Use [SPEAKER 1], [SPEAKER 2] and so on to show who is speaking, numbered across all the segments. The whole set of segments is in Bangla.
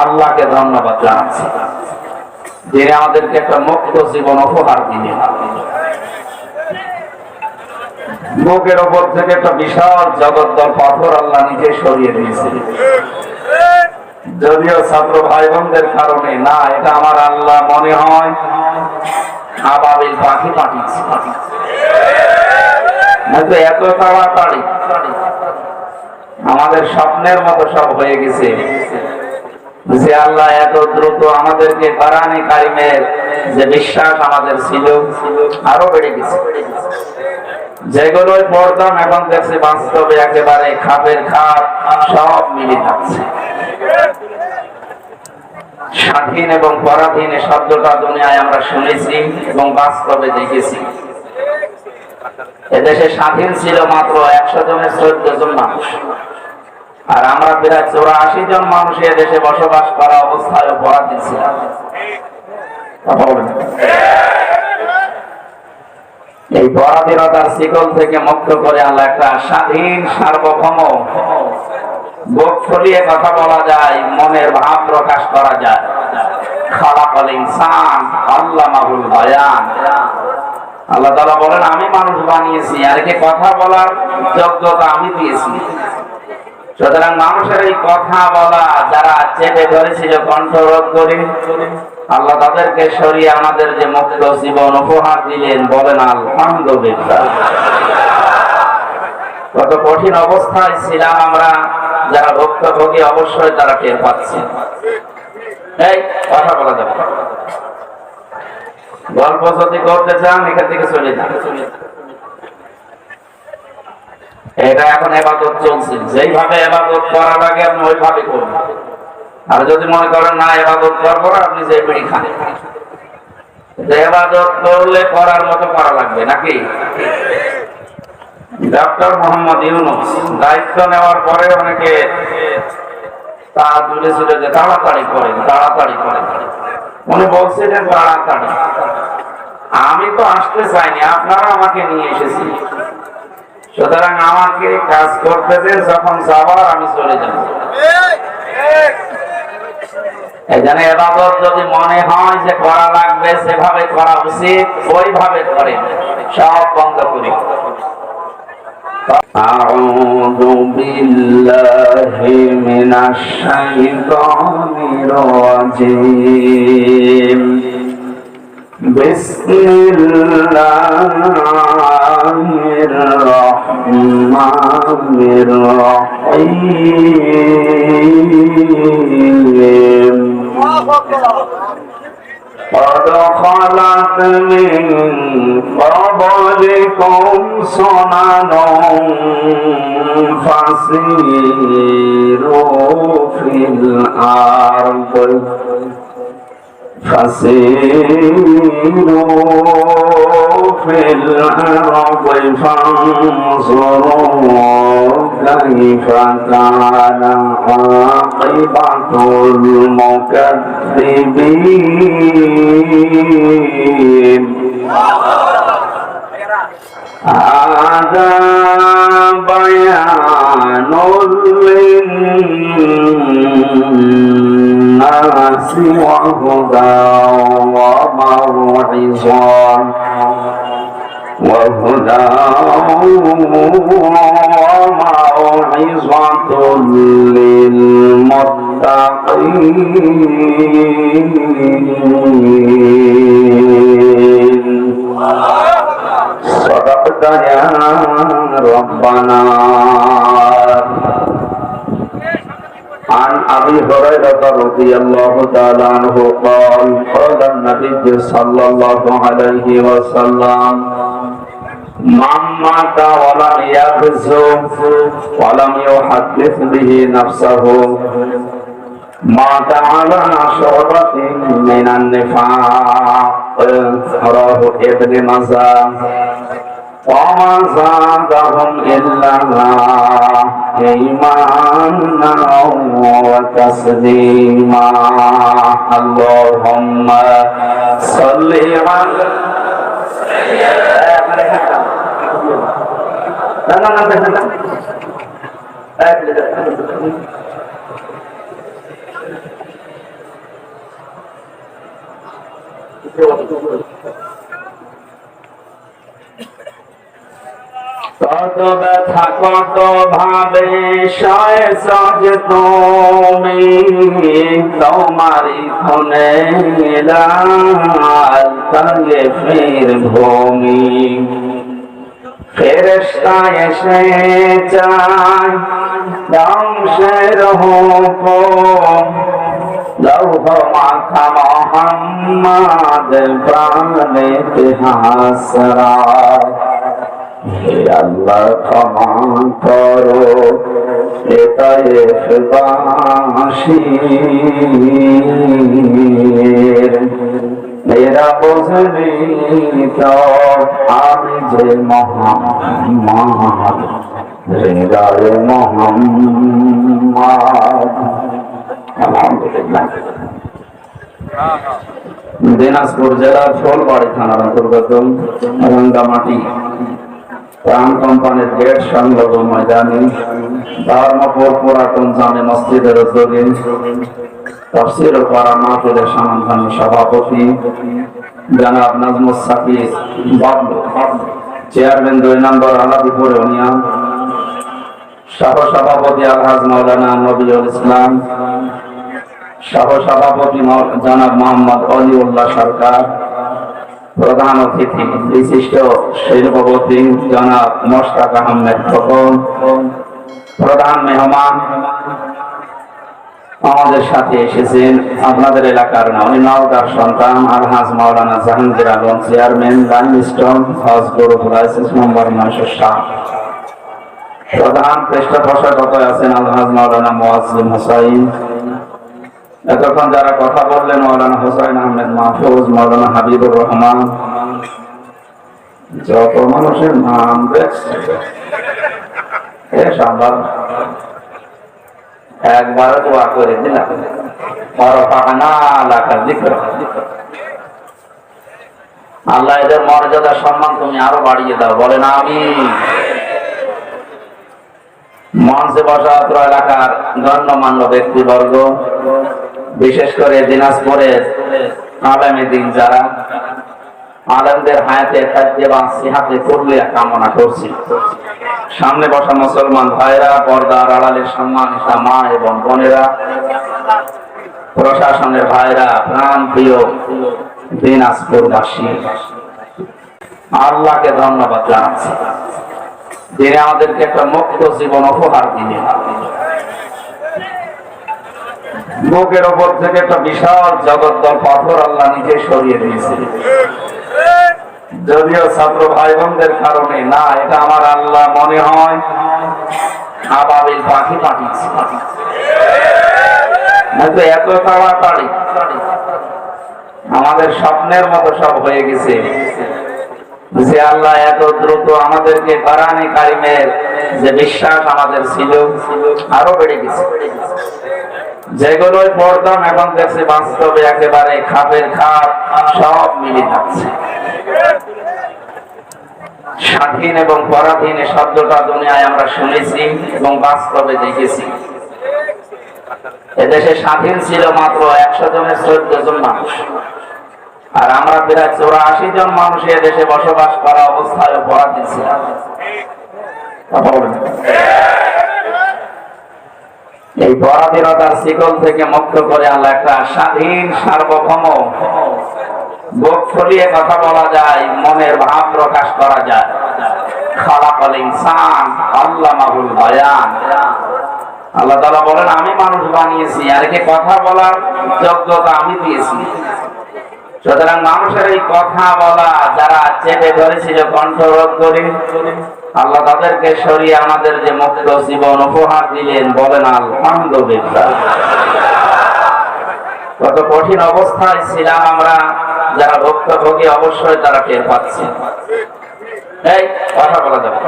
[SPEAKER 1] আল্লাহকে ধন্যবাদ জানাচ্ছি। যিনি আমাদেরকে একটা মুক্ত জীবন উপহার দিলেন বুকের ওপর থেকে একটা বিশাল জগদ্দল পাথর আল্লাহ নিজে সরিয়ে দিয়েছিলেন যদিও ছাত্র ভাই বোনদের কারণে না, এটা আমার আল্লাহ মনে হয় পাখি পাঠিয়েছে। এত তাড়াতাড়ি আমাদের স্বপ্নের মতো সব হয়ে গেছে। যে আল্লাহ এত দ্রুত আমাদেরকে কারানি কারিমের যে বিশ্বাস আমাদের ছিল, আরও বেড়ে গেছে। পড়তাম এখন দেখছি বাস্তবে একেবারে খাপের খাপ, সব মিলে স্বাধীন এবং পরাধীন শব্দটা দুনিয়ায় আমরা শুনেছি এবং বাস্তবে দেখেছি। এদেশে স্বাধীন ছিল মাত্র একশো জনের চোদ্দ জন মানুষ। আর আমরা প্রায় চৌরাশি জন মানুষ এদেশে বসবাস করা অবস্থায় এই পরাধীনতার শিকল থেকে মুক্ত করে আল্লাহ একটা স্বাধীন, সার্বভৌম কথা বলা যায়, মনের ভাব প্রকাশ করা যায়। খালাকাল ইনসান আল্লাহ তাআলা বলেন, আমি মানুষ বানিয়েছি, আর একে কথা বলার যোগ্যতা আমি দিয়েছি। সুতরাং মানুষের এই কথা বলা, যারা চেপে ধরেছিল, কণ্ঠরোধ করে, আল্লাহ তাদেরকে সরিয়ে আমাদের যে মুক্ত জীবন উপহার দিলেন বলেন আলহামদুলিল্লাহ। কত কঠিন অবস্থায় ছিলাম আমরা, যারা ভুক্তভোগী অবশ্যই তারা টের পাচ্ছে। এই, কথা বলা যাবে গল্প যদি করতে চান, এখান থেকে চলে যান। এটা এখন এবাদত চলছে। যেইভাবে এবাদত করা লাগে আপনি ওইভাবে করবেন আর যদি মনে করেন, না, এবাদত করব আপনি যে বিড়ি খান। এবাদত করলে করার মতো করা লাগবে নাকি? ডক্টর মোহাম্মদ ইউনুস দায়িত্ব নেওয়ার পরে অনেকে তা তুলেছিল যে তাড়াতাড়ি করেন তাড়াতাড়ি করেন। উনি বলছিলেন তাড়াতাড়ি। আমি তো আসতে চাইনি, আপনারা আমাকে নিয়ে এসেছি সুতরাং আমাকে কাজ করতে দেন যখন যাবার আমি চলে যাব এই জন্য এবাদত যদি মনে হয় যে করা লাগবে সেভাবে করা উচিত ওইভাবে করেন সব বন্ধ করি أعوذ بالله من الشيطان الرجيم بسم الله قد خلت من قبلكم سنن فسيروا في الأرض فسيروا في الأرض فانظروا كيف كان عاقبة المكذبين هذا بيان للناس وهدى وموعظة وهدى وموعظة للمتقين صدقت يا ربنا عن ابي هريره رضي الله تعالى عنه قال قال النبي صلى الله عليه وسلم من مات ولم يغزو ولم يحدث به نفسه مات على شعبة من النفاق رواه ابن مزاه وما زادهم إلا إيمانا وتسليما اللهم صل على لا না না না না কত ব্যথা, কত ভাবে তুমি তোমারি খুনে লাল তঙ্গে ফের ভূমি। ফেরস্তা এসে চায় ধ্বংসের হুকুম লৌহ মাখা মোহাম্মদ প্রাণেতে হাসরায় হে আল্লাহ ক্ষমা করো মেরা বোঝনি তো, আমি যে মোহাম্মদ হৃদয় মোহাম্মদ। আলহামদুলিল্লাহ। দিনাজপুর জেলার ফুলবাড়ি থানার অন্তর্গত রঙ্গামাটি প্রাণ কোম্পানির গেট সংলগ্ন ময়দানে ধর্মপুর পুরাতন জামে মসজিদের উদ্যোগে তফসিল করা মাহফিলের সমাধানী সভাপতি জনাব নাজমুস সাকি বাবলু চেয়ারম্যান দুই নম্বর আলাদিপুর ইউনিয়ন সহ সভাপতি আলহাজ মৌলানা নবীল ইসলাম সহ সভাপতি জনাব মোহাম্মদ অলিউল্লাহ সরকার, প্রধান অতিথি বিশিষ্ট শিল্পপতি জনাব মোশতাক আহমেদ খোকন প্রধান মেহমান আমাদের সাথে এসেছেন আপনাদের এলাকার না উনি নওগাঁর সন্তান আলহাজ মাওলানা Jahangir Alam, chairman, line stone, হজ গ্রুপ লাইসেন্স নম্বর নয়শো সাত। প্রধান পৃষ্ঠপোষকত আছেন আলহাজ মাওলানা মোয়াজিম হোসাইন। এতক্ষণ যারা কথা বললেন মৌলানা হোসাইন আহমেদ মাহফুজ মৌলানা হাবিবুর রহমান। যত মানুষের নাম দেখছে এ সম্ভব একবার দোয়া করে দিলাম। আল্লাহ এদের মর্যাদা সম্মান তুমি আরও বাড়িয়ে দাও, বলেন আমি মঞ্চে বসা অত্র এলাকার গণ্যমান্য ব্যক্তিবর্গ, বিশেষ করে দিনাজপুরের আগামী দিন যারা আলমদের হায়াতে খাদ্যে বা সিহাতে করলে কামনা করছি। সামনে বসা মুসলমান ভাইরা, পর্দার আড়ালের সম্মানিতা মা এবং বোনেরা, প্রশাসনের ভাইরা প্রাণ প্রিয় দিনাজপুরবাসী, আল্লাহকে ধন্যবাদ জানাচ্ছি। যিনি আমাদেরকে একটা মুক্ত জীবন উপহার দিলেন। বুকের ওপর থেকে একটা বিশাল জগদ্দল পাথর আল্লাহ নিজে সরিয়ে দিয়েছে যদিও ছাত্র ভাই বোনদের কারণে, না, এটা আমার আল্লাহ মনে হয় পাখি পাঠিয়েছে। এত তাড়াতাড়ি আমাদের স্বপ্নের মতো সব হয়ে গেছে যে আল্লাহ এত দ্রুত আমাদেরকে কোরআনে কারিমের যে বিশ্বাস আমাদের ছিল, আরও বেড়ে গেছে। যেগুলোই পড়তাম এখন দেখছি বাস্তবে একেবারে খাপের খাপ সব মিলে যাচ্ছে। স্বাধীন এবং পরাধীন শব্দটা দুনিয়ায় আমরা শুনেছি এবং বাস্তবে দেখেছি। এদেশে স্বাধীন ছিল মাত্র একশো জনের চোদ্দ জন মানুষ। আর আমরা প্রায় চৌরাশি জন মানুষ দেশে বসবাস করা অবস্থায় পরাধীন ছিলাম। এই পরাধীনতার শিকল থেকে মুক্ত করে আল্লাহ একটা স্বাধীন সার্বভৌম বুক ফুলিয়ে কথা বলা যায়, মনের ভাব প্রকাশ করা যায়। খালাকাল ইনসান, আল্লামাহুল বায়ান। আল্লাহ তাআলা বলেন, আমি মানুষ বানিয়েছি, আর একে কথা বলার যোগ্যতা আমি দিয়েছি। সুতরাং মানুষের এই কথা বলা, যারা চেপে ধরেছিল, কণ্ঠরোধ করে, আল্লাহ তাদেরকে সরিয়ে আমাদের যে মুক্ত জীবন উপহার দিলেন, বলেন, আলহামদুলিল্লাহ। কত কঠিন অবস্থায় ছিলাম আমরা, যারা ভুক্তভোগী অবশ্যই তারা টের পাচ্ছে। কথা বলা যাবে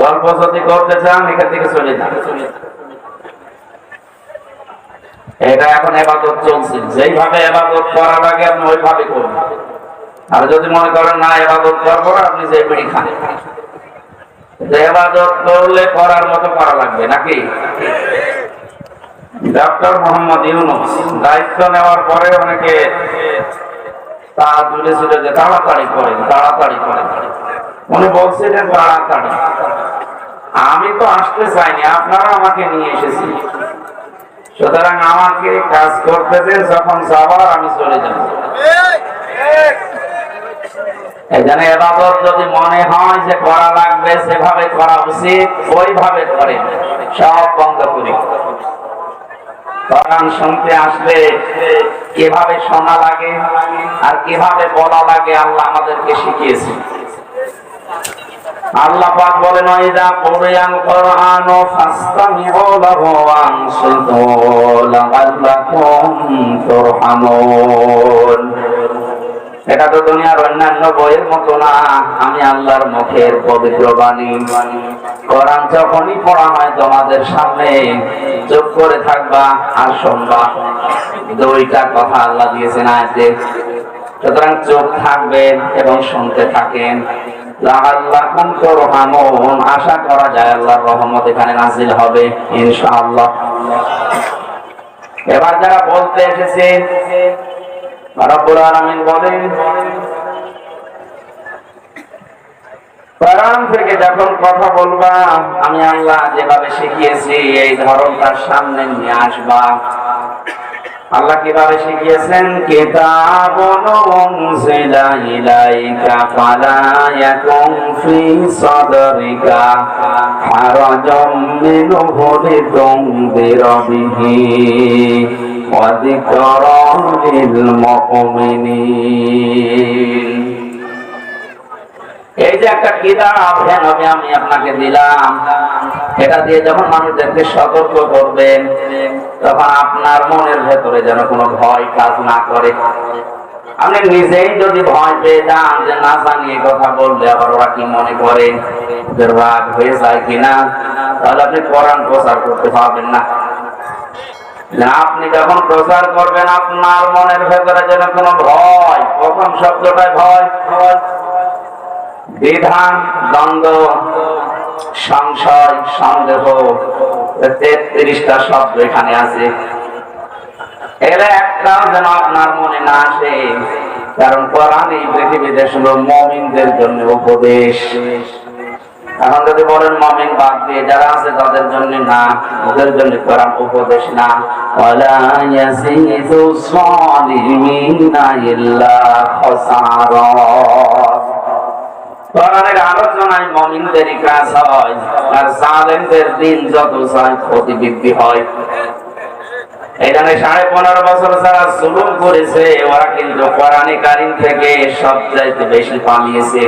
[SPEAKER 1] গল্প যদি করতে চান, এখান থেকে চলে যান। এটা এখন এবাদত চলছে। যেইভাবে এবাদত করা লাগে, আপনি ওইভাবে করুন। আর যদি মনে করেন, না, এবাদত করব আপনি যে বিড়ি খান। এবাদত করলে করার মতো করা লাগবে, নাকি? ডক্টর মোহাম্মদ ইউনুস দায়িত্ব নেওয়ার পরে অনেকে তা জুড়ে যে তাড়াতাড়ি তাড়াতাড়ি উনি বলছিলেন তাড়াতাড়ি। আমি তো আসতে চাইনি, আপনারা আমাকে নিয়ে এসেছি সুতরাং আমাকে কাজ করতে যখন যাবার আমি চলে এই এবাদত যদি মনে হয় যে করা লাগবে, সেভাবে করা উচিত, ওইভাবে করে সব বন্ধ করি। কোরআন শুনতে আসলে কীভাবে শোনা লাগে আর কীভাবে বলা লাগে আল্লাহ আমাদেরকে শিখিয়েছে। আল্লাহ পাক বলেন ইদা কুরআন কোরআন ফাসতামিউ লাহু ওয়ানসিতু লাআল্লাকুম তুরহামুন। এটা তো দুনিয়ার অন্যান্য বইয়ের মতো না। আমি আল্লাহর মুখের পবিত্র বাণী। কোরআন যখনই পড়া হয় তোমাদের সামনে, চুপ করে থাকবা আর শুনবা। দুইটা কথা আল্লাহ দিয়েছেন আয়াতে। সুতরাং চোখ থাকবেন এবং শুনতে থাকেন। আশা করা যায় আল্লাহর রহমত এখানে নাজিল হবে, ইনশাআল্লাহ। এবার যারা বলতে এসেছে থেকে যখন কথা বলবা, আমি আল্লাহ যেভাবে শিখিয়েছি, এই ধরনটার সামনে নিয়ে আসবা। আল্লাহ কীভাবে শিখিয়েছেন? কিতাবুন উনজিলা ইলাইকা সতর্ক করবেন তখন আপনার মনের ভেতরে যেন কোনো ভয় কাজ না করে। আপনি নিজেই যদি ভয় পেয়ে যান যে না জানিয়ে কথা বললে আবার ওরা কি মনে করে যে রাগ হয়ে যায় কিনা তাহলে আপনি কোরআন প্রচার করতে পারবেন না, আপনি যখন প্রচার করবেন, আপনার মনের ভেতরে যেন কোনো ভয়, প্রথম শব্দটাই ভয় বিধান, দ্বন্দ্ব, সংশয়, সন্দেহ তেত্রিশটা শব্দ এখানে আছে। এর একটাও যেন আপনার মনে না আসে, কারণ কোরআন এই পৃথিবীতে শুধু মমিনদের জন্য উপদেশ। এখন যদি বলেন মমিন বাদ দিয়ে যারা আছে তাদের জন্য না, ওদের জন্য কোরআন উপদেশ না। ক্ষতি বৃদ্ধি হয়। এখানে সাড়ে পনেরো বছর যারা জুলুম করেছে, ওরা কিন্তু কোরআনে কারিম থেকে বেশি পালিয়েছে।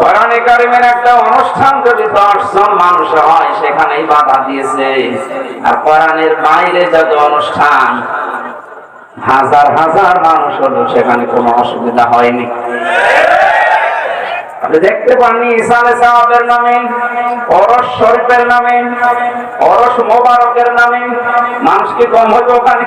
[SPEAKER 1] কোরআনে কারিমের একটা অনুষ্ঠান যদি দশজন মানুষ হয়, সেখানেই বাধা দিয়েছে। আর কোরআনের বাইরে যত অনুষ্ঠান, হাজার হাজার মানুষ হলো সেখানে কোনো অসুবিধা হয়নি। দেখতে পাননি ইসালে সাহাবের নামে অরস শরীফের নামে অরস মোবারকের নামে, মানুষ কি কম হতো ওখানে?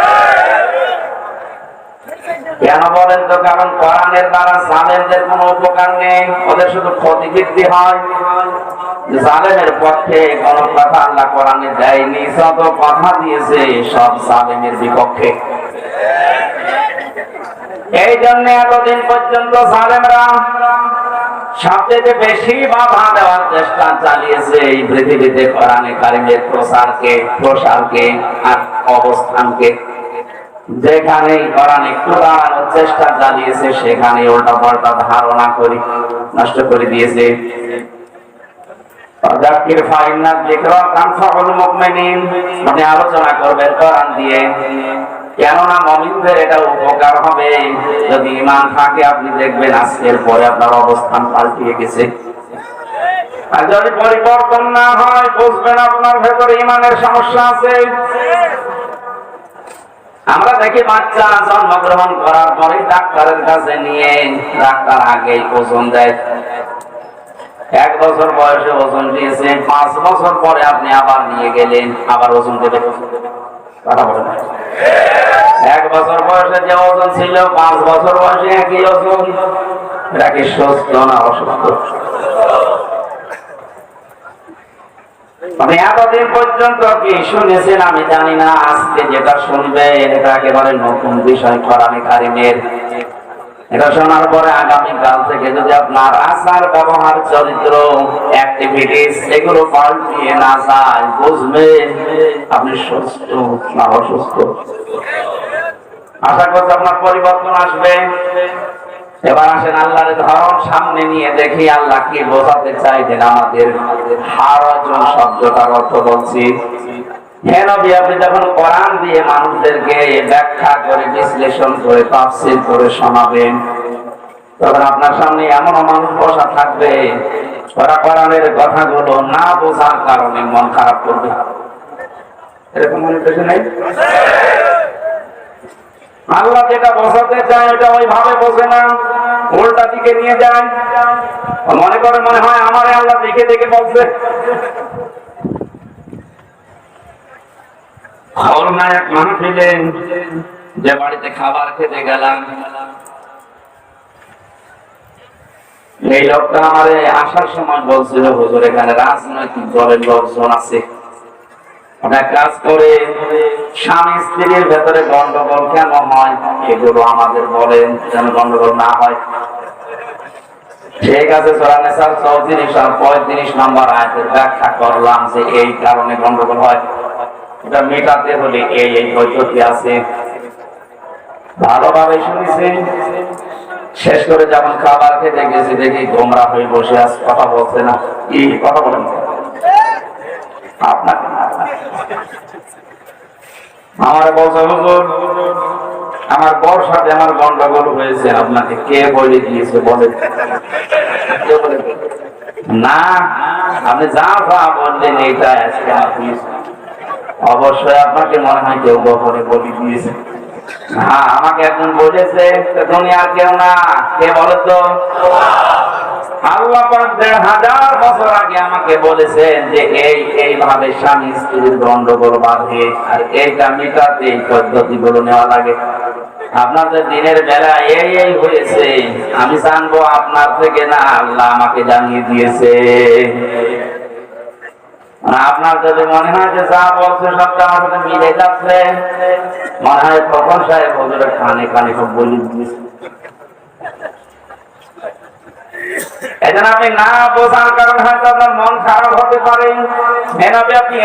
[SPEAKER 1] কেন বলেন তো? কারণ কোরআনের দ্বারা জালেমদের কোনো উপকার নেই, ওদের শুধু ক্ষতি হয়। জালেমের পক্ষে কোন কথা আল্লাহ কোরআনে দেয়নি, যত কথা দিয়েছে সব জালেমের বিপক্ষে। এই জন্য এতদিন পর্যন্ত জালেমরা সবচেয়ে বেশি বাধা দেওয়ার চেষ্টা চালিয়েছে এই পৃথিবীতে কোরআনে কারিমের প্রসারকে প্রসারকে আর অবস্থানকে। যেখানে কোরআন দাঁড়ানোর চেষ্টা চালিয়েছে সেখানে উল্টা পাল্টা ধারণা করি, নষ্ট করে দিয়েছে। কেননা এটা উপকার হবে। যদি ইমান থাকে, আপনি দেখবেন আজকের পরে আপনার অবস্থান পাল্টিয়ে গেছে। পরিবর্তন না হয়, বুঝবেন আপনার ভেতরে ইমানের সমস্যা আছে। আমরা দেখি বাচ্চা জন্মগ্রহণ করার পরে ডাক্তারের কাছে নিয়ে ডাক্তার আগেই ওজন দেয়। এক বছর বয়সে ওজন দিয়েছে, পাঁচ বছর পরে আপনি আবার নিয়ে গেলেন, আবার ওজন দেবে। এক বছর বয়সে যে ওজন ছিল, পাঁচ বছর বয়সে একই ওজন। এটা কি সুস্থ না অসুস্থ? আপনি এতদিন পর্যন্ত কি শুনেছেন আমি জানি না, আজকে যেটা শুনবেন, এটা একেবারে নতুন বিষয়, কোরআনে কারিমের। এটা শোনার পরে আগামী কাল থেকে যদি আপনার আচার, ব্যবহার, চরিত্র অ্যাক্টিভিটিস এগুলো পাল্টিয়ে না যায়, বুঝবেন, আপনি সুস্থ না অসুস্থ আশা করছি আপনার পরিবর্তন আসবে। এবার আসেন আল্লাহর ধরন সামনে নিয়ে দেখি আল্লাহ কি বোঝাতে চাইছেন আমাদের হারজন শব্দটার অর্থ বলছি। নবী, আপনি যখন কোরআন দিয়ে মানুষদেরকে ব্যাখ্যা করে, বিশ্লেষণ করে, তাফসীর করে শোনাবেন, তখন আপনার সামনে এমন মানুষ বসা থাকবে, ওরা কোরআনের কথাগুলো না বোঝার কারণে মন খারাপ করবে। এরকম মনে পেয়েছে নেই? আল্লাহ যেটা বোঝাতে চায়, ওটা ওইভাবে বোঝে না। উল্টা দিকে নিয়ে যায় মনে করে মনে হয় আমার আল্লাহ দেখে দেখে বলছে। যে বাড়িতে খাবার খেতে গেলাম। এই লোকটা আমার আসার সময় বলছিল, হুজুর, এখানে রাজনৈতিক দলের লোকজন আছে। অনেক কাজ করে স্বামী স্ত্রীর ভেতরে গন্ডগোল কেন হয়? এগুলো আমাদের বলেন, যেন গন্ডগোল না হয়। ঠিক আছে সোরানেসার চৌত্রিশ আর পঁয়ত্রিশ নম্বর ব্যাখ্যা করলাম যে এই কারণে গন্ডগোল হয়। এটা মেটাতে হলে এই এই পদ্ধতি আছে। ভালোভাবে শুনেছি। শেষ করে যেমন খাবার খেতে গেছি, দেখি গোমরা হয়ে বসে আস কথা বলছে না। কি কথা বলেন? আপনাকে। আমার বলছে, হুজুর, আমার বর সাথে আমার গন্ডগোল হয়েছে, আপনাকে কে বলে দিয়েছে বলে? না, আপনি যা যা বললেন এইটা আজকে অবশ্যই আপনাকে মনে হয় কেউ গোপনে বলে দিয়েছে। হ্যাঁ আমাকে একজন বলেছে, দুনিয়ার কেউ না। কে বলে তো আপনার দিনের বেলা এই এই হয়েছে, আমি জানব আপনার থেকে না আল্লাহ আমাকে জানিয়ে দিয়েছে। আপনার যদি মনে হয় যে যা বলছে সবটা আমার সাথে মিলে যাচ্ছে, মনে হয় তখন সাহেব কানে কানে সব বলি দিয়েছে। জন্য আপনি না বোঝার কারণ হয়তো আপনার মন খারাপ হতে পারে। মেনাবে আপনি